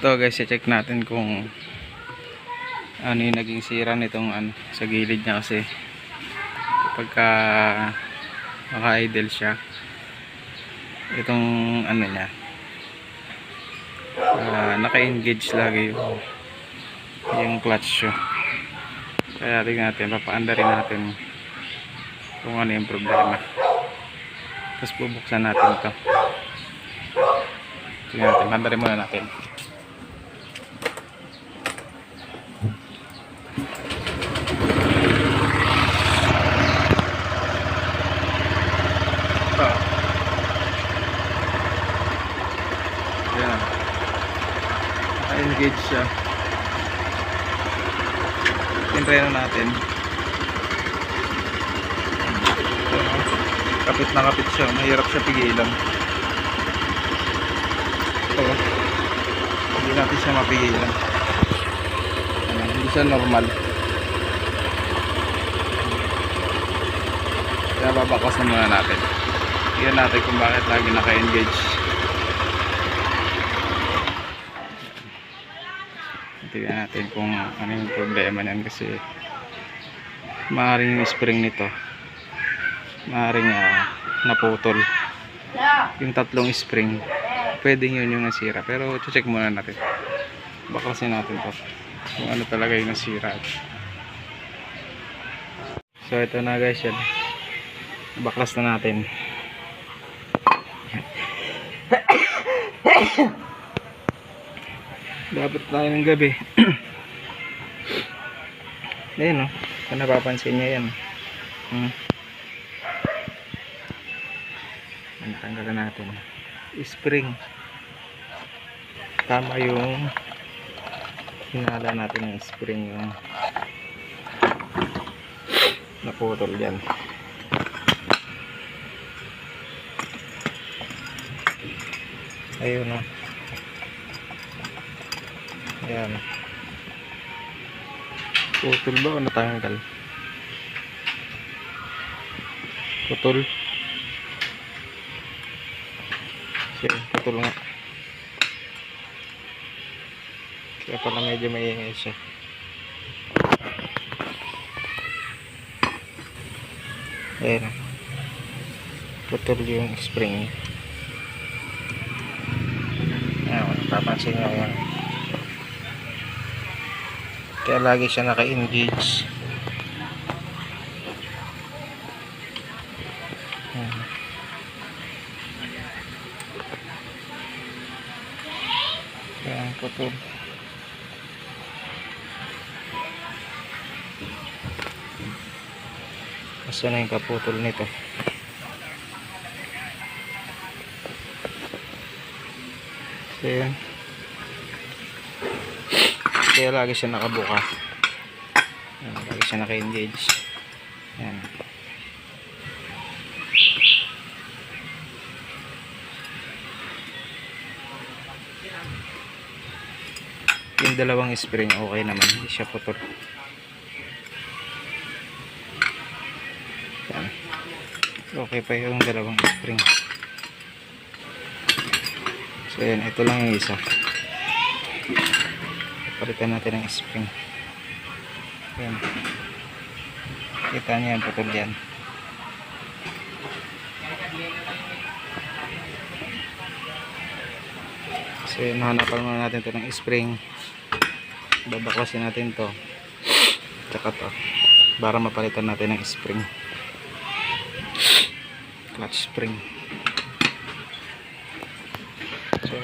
ito guys, check natin kung ano yung naging sira nitong ano, sa gilid niya kasi pagka naka-idle siya itong ano niya ah, naka-engage lagi yung, yung clutch siya. Kaya tingnan natin, papaanda rin natin kung ano yung problema. Tapos bubuksan natin ito tingnan natin, paanda rin muna natin ito Ayan. Naka-engage siya. Tinry na natin. Kapit na kapit siya. Mahirap siya pigilan. Ito. Hindi natin siya mapigilan. Ayan, Hindi siya normal. Kaya babakas na muna natin. Tingnan natin kung bakit lagi naka-engage. Tingnan natin kung ano yung problema niyan kasi maaaring spring nito. Maaaring ah, naputol. Yung tatlong spring pwedeng yun yung nasira. Pero check muna natin. Baklasin natin to. Kung ano talaga yung nasira. So ito na guys. Yan. Baklas na natin dapat tayo ng gabi. Ayun o kung napapansin nyo yan hmm. natanggalan natin. Spring. Tama yung hinala natin ng spring yung naputol yan ayun o Ayan. Putol ba o natanggal? Putol. Sige, putol nga. Kaya pala medyo maingay siya. Ayan. Putol yung spring. Ayan, papansin nyo yan. Kaya lagi siya naka-engage. Ayan. Ayan, putol. Kasi na yung kaputol nito. So, yan. Kaya lagi siya nakabuka. Ayan, lagi siya naka-engage. Ayan. Yung dalawang spring okay naman, hindi siya putol. Ayan. Okay pa yung dalawang spring. So yan, ito lang yung isa. Palitan natin ng spring. Ayan. Kita niyo yan, putol yan. So yun, hanapan muna natin to ng spring. Babaklasin natin to. Tsaka to. Para mapalitan natin ng spring. Clutch spring. So.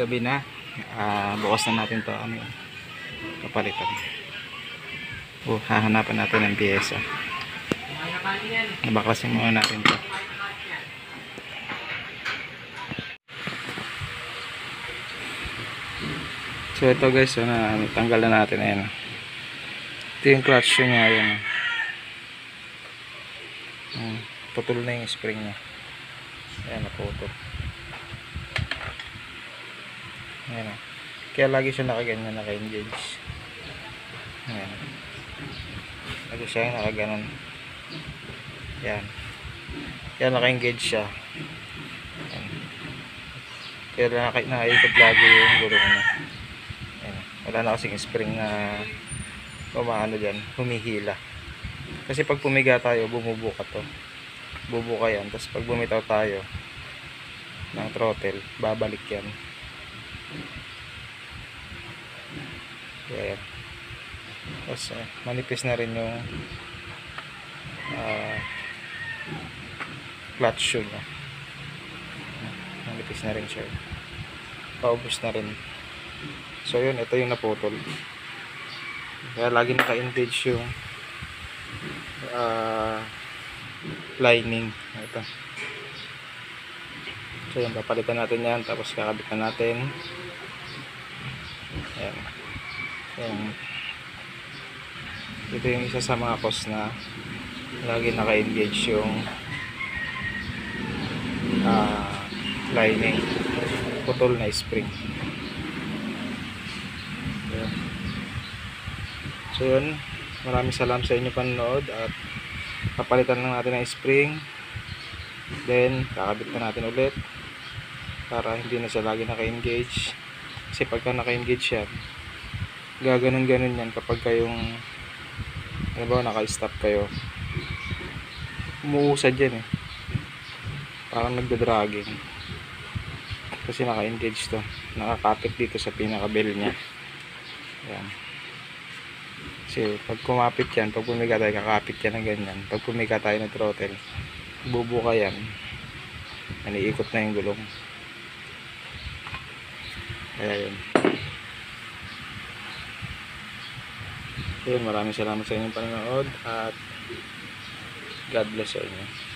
Gabi na. Ah, bukas na natin to ano yun, kapalitan. Oh, hahanapan natin ng piyesa. Nabaklasin muna natin to. So ito guys, na, tanggal na natin ayan. Ito yung clutch niya ayan. Hmm, putol na yung spring niya. Ayan, naputol. Ayan. oh. Kaya lagi siya nakaganyan, naka-engage. Ayan. Lagi siya nakaganon. Ayan. Kaya naka-engage siya. Ayan. Kaya naka, nakaikot lagi yung gulong niya. Ayan. Wala na kasing spring na umaano dyan, humihila. Kasi pag pumiga tayo, bumubuka to. Bubuka yan. Tapos pag bumitaw tayo ng throttle, babalik yan. Kaya yan. Tapos eh, manipis na rin yung ah, clutch shoe niya. Manipis na rin siya. Paubos na rin. So yun, ito yung naputol. Kaya lagi naka-engage yung ah, lining. Ito. So yun, papalitan natin yan. Tapos kakabit na natin. Ayan. Ayan. Ito yung isa sa mga cause na lagi naka-engage yung ah, lining. Putol na spring. Ayan. So yun, maraming salamat sa inyo panonood at papalitan lang natin ang spring. Then, kakabit na natin ulit para hindi na siya lagi naka-engage. Kasi pagka naka-engage yan, gaganon-ganon yan kapag kayong ano ba, naka-stop kayo. Umuusad yan eh. Parang nagda-dragging. Kasi naka-engage to. Nakakapit dito sa pinaka-bell niya. Ayan. Kasi pag kumapit yan, pag pumiga tayo, kakapit yan ng ganyan. Pag pumiga tayo ng throttle, bubuka yan. Naniikot na yung gulong. Kaya yun. Maraming salamat sa inyong panonood at God bless sa inyo.